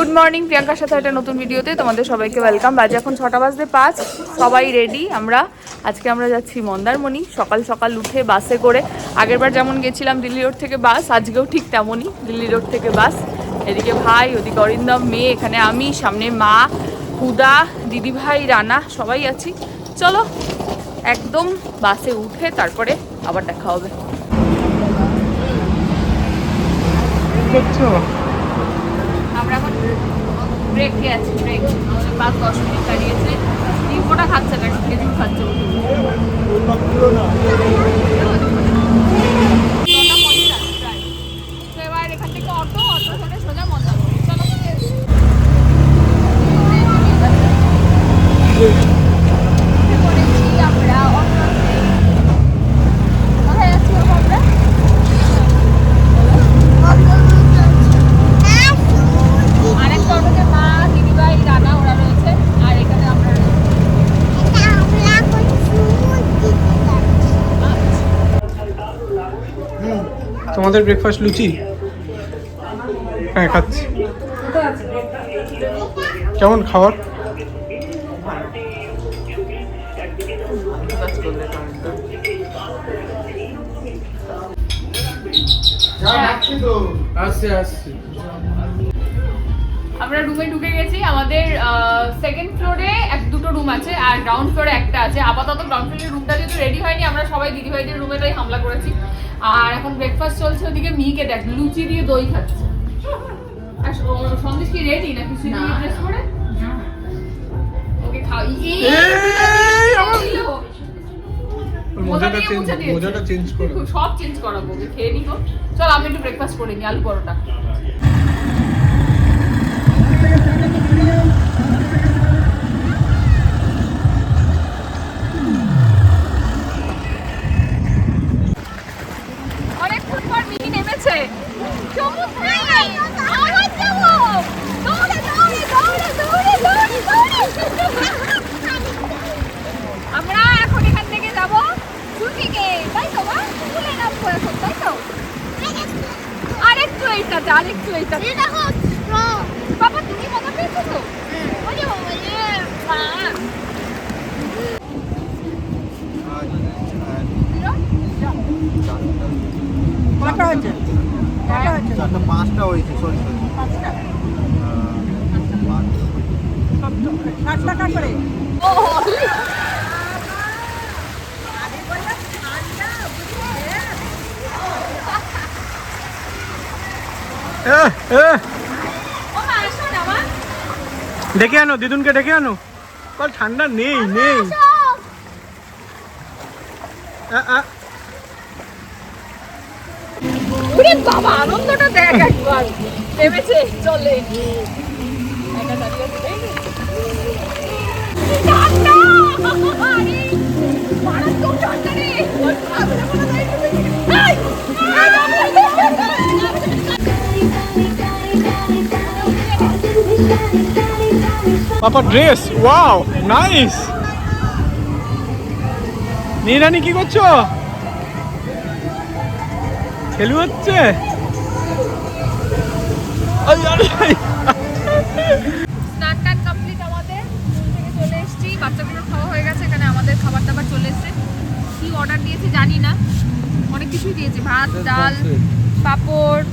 Good morning প্রিয়াঙ্কার সাথে একটা নতুন ভিডিওতে তোমাদের সবাইকে ওয়েলকাম বাজে এখন ছটা বাজতে পাঁচ, সবাই রেডি আমরা, আজকে আমরা যাচ্ছি মন্দারমণি। সকাল সকাল উঠে বাসে করে আগেরবার যেমন গেছিলাম দিল্লি রোড থেকে বাস আজকেও ঠিক তেমনই দিল্লি রোড থেকে বাস এদিকে ভাই, ওদিকে অরিন্দম, মেয়ে, এখানে আমি, সামনে মা, হুদা, দিদিভাই, রানা, সবাই আছি। চলো, একদম বাসে উঠে তারপরে আবার দেখা হবে। এখন ব্রেক খেয়ে আছে ব্রেক আমাদের বাস দশ মিনিট দাঁড়িয়েছে। টিপোটা খাচ্ছে না খেজুর খাচ্ছে বসে বসে। নটা পঞ্চাশ প্রায়। তো এবার এখান থেকে অটো অটো ধরে সোজা মন্দারমণি চলো উঠে পড়েছি আমরা অটোতে। কোথায় যাচ্ছি বাবা আমরা? আরেকটা অটোতে মা দিদিভাই রানা ওরা রয়েছে আর এখানে আমরা রয়েছি। তোমাদের ব্রেকফাস্ট লুচি? হ্যাঁ খাচ্ছি। কেমন খাবার? আসছে আসছে। আমরা রুমে ঢুকে গেছি। আমাদের সেকেন্ড ফ্লোরে এক দুটো রুম আছে আর গ্রাউন্ড ফ্লোরে একটা আছে। আপাতত গ্রাউন্ড ফ্লোরের রুমটা যেহেতু রেডি হয়নি আমরা সবাই দিদিভাইদের রুমেটাই হামলা করেছি। আর এখন ব্রেকফাস্ট চলছে ওদিকে মিকে দেখ লুচি দিয়ে দই খাচ্ছে। আর সন্দেশ কি রেডি সুইট ড্রেস করে? ওকে খাও। মোজাটা চেঞ্জ মুছে দিয়েছে। মোজাটা চেঞ্জ করো। সব চেঞ্জ করাবো খেয়ে নিবো। চল আমি একটু ব্রেকফাস্ট করে নিই আলু পরোটা। আমরা এখন এখান থেকে যাব তাই তো এখন, তাই তো? আরেকটু এইটাতে আরেকটু এইটাতে বাবা তুমি মজা পেয়েছ তো ওরে বাবা রে মা কটা হয়েছে কটা হয়েছে চারটা পাঁচটা হয়েছে সরি সরি পাঁচটা ষাট টাকা করে। ডেকে আনো দিদুনকে ডেকে আনো। কাল ঠান্ডা নেই নেই। বাবা আনন্দটা দেখ একবার। নেমেছে চলে। একা দাঁড়িয়ে পাপা ড্রেস ওয়াও নাইস নিরানি কি করছ? খেলু হচ্ছে আই, আই, আই। স্নান টান কমপ্লিট আমাদের স্কুল থেকে চলে এসেছি বাচ্চাগুলোর খাওয়া হয়ে গেছে এখানে আমাদের খাবার দাবার চলে এসেছে। কি অর্ডার দিয়েছি জানি না। অনেক কিছুই দিয়েছে ভাত ডাল পাপড়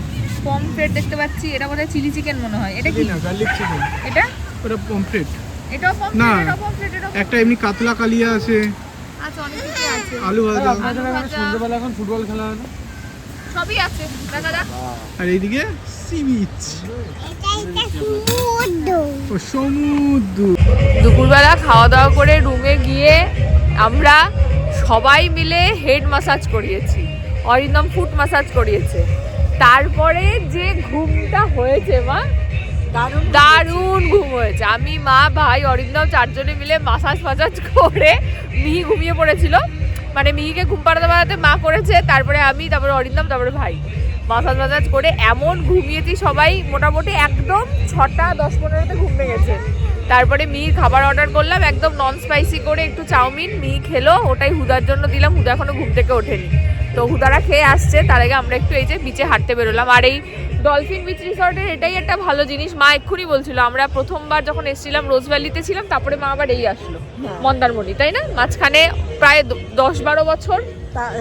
পমফ্রেট দেখতে পাচ্ছি। এটা বোধহয় চিলি চিকেন মনে হয়। এটা কি? না গার্লিক চিকেন এটা? ওটা পমফ্রেট এটাও না। পমফ্রেট এটাও পমফ্রেট এটাও একটা এমনি কাতলা কালিয়া আছে। আচ্ছা অনেক কিছু আছে। আলু ভাজা। আলু ভাজা, এখন ফুটবল খেলা হয় সবই আছে। দেখা যাক আর এইদিকে সি বিচ সমুদ্র। দুপুরবেলা খাওয়া দাওয়া করে রুমে গিয়ে আমরা সবাই মিলে হেড মাসাজ করিয়েছি। অরিন্দম ফুট মাসাজ করিয়েছে। তারপরে যে ঘুমটা হয়েছে মা দারুণ দারুণ ঘুম হয়েছে। আমি মা ভাই অরিন্দম চারজনে মিলে মাসাজ ফাসাজ করে মিহি ঘুমিয়ে পড়েছিল। মানে মিহিকে ঘুম পাড়াতে পাড়াতে মা করেছে, তারপরে আমি, তারপরে অরিন্দম, তারপরে ভাই। মাসাজ মাসাজ করে এমন ঘুমিয়েছি সবাই, মোটামুটি একদম ছটা, দশ পনেরোতে ঘুম গেছে তারপরে মিহির খাবার অর্ডার করলাম, একদম নন স্পাইসি করে একটু চাউমিন, মিহি খেলো, ওটাই হুদার জন্য দিলাম, হুদা এখনও ঘুম থেকে ওঠেনি। তো হুদারা খেয়ে আসছে, তার আগে আমরা একটু এই যে বিচে হাঁটতে বেরোলাম। আর এই ডলফিন বিচ রিসর্টের এটাই একটা ভালো জিনিস। মা এক্ষুনি বলছিল আমরা প্রথমবার যখন এসেছিলাম রোজ ভ্যালিতে ছিলাম তারপরে মা আবার এই আসলো মন্দারমণি তাই না? মাঝখানে প্রায় দশ বারো বছর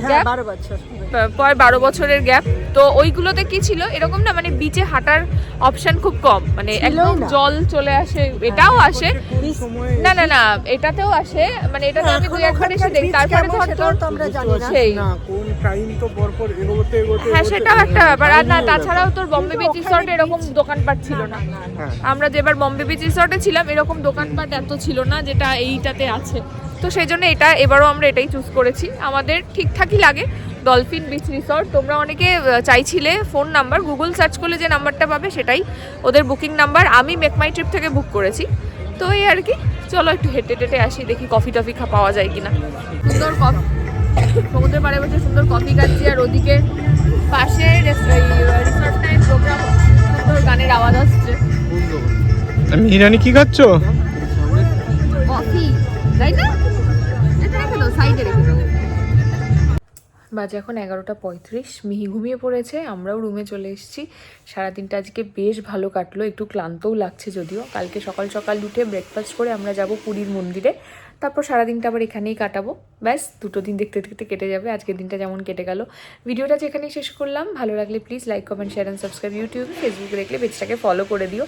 হ্যাঁ বারো বছর। প- প্রায় বারো বছরের গ্যাপ তো ওইগুলোতে কি ছিল? এরকম না মানে বিচে হাঁটার অপশন খুব কম। মানে একদম জল চলে আসে এটাও আসে। না না না এটাতেও আসে। মানে এটাতে আমি দুই একবার এসে দেখি। তারপরে ধর তো আমরা জানি না। সেই। কোন টাইম তো পর পর এগোতে এগোতে হ্যাঁ সেটাও একটা ব্যাপার। আর না তাছাড়াও তোর বম্বে বিচ রিসর্টে এরকম দোকানপাট ছিল না হ্যাঁ। আমরা যেবার বম্বে বিচ রিসর্টে ছিলাম এরকম দোকানপাট এত ছিল না যেটা এইটাতে আছে। তো সেই জন্য এটা এবারও আমরা এটাই চুজ করেছি। আমাদের ঠিকঠাকই লাগে। Dolphin beach resort. তোমরা অনেকে চাইছিলে ফোন নাম্বার গুগল সার্চ করলে যে নাম্বারটা পাবে সেটাই ওদের বুকিং নাম্বার। আমি মেক মাই ট্রিপ থেকে বুক করেছি। তো এই আর কি চলো একটু হেঁটে টেটে আসি দেখি কফি টফি খা পাওয়া যায় কিনা। সুন্দর কফি। সমুদ্রের পাড়ে বসে সুন্দর কফি খাচ্ছি আর ওদিকে পাশে রিসর্ট প্রোগ্রাম সুন্দর গানের আওয়াজ আসছে। মিহিরানি কি খাচ্ছ? কফি তাই না? এটা রেখে দাও সাইডে রেখে দাও। বাজে এখন এগারোটা পঁয়ত্রিশ, মিহি ঘুমিয়ে পড়েছে, আমরাও রুমে চলে এসেছি। সারাদিনটা আজকে বেশ ভালো কাটলো, একটু ক্লান্তও লাগছে যদিও। কালকে সকাল সকাল উঠে ব্রেকফাস্ট করে আমরা যাব পুরীর মন্দিরে। তারপর সারাদিনটা আবার এখানেই কাটাবো। ব্যাস, দুটো দিন দেখতে দেখতে কেটে যাবে, আজকের দিনটা যেমন কেটে গেল। ভিডিওটা যেখানেই শেষ করলাম। ভালো লাগলে please like comment share and subscribe ইউটিউবে ফেসবুকে দেখলে পেজটাকে ফলো করে দিও।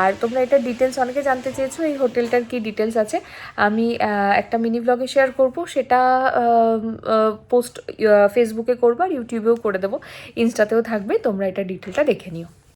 আর তোমরা এটা ডিটেলস অনেকে জানতে চেয়েছো, এই হোটেলটার কি ডিটেলস আছে? আমি একটা মিনি ব্লগে শেয়ার করব। সেটা পোস্ট ফেসবুকে করব আর ইউটিউবেও করে দেবো। ইনস্টাতেও থাকবে তোমরা এটা ডিটেলটা দেখে নিও।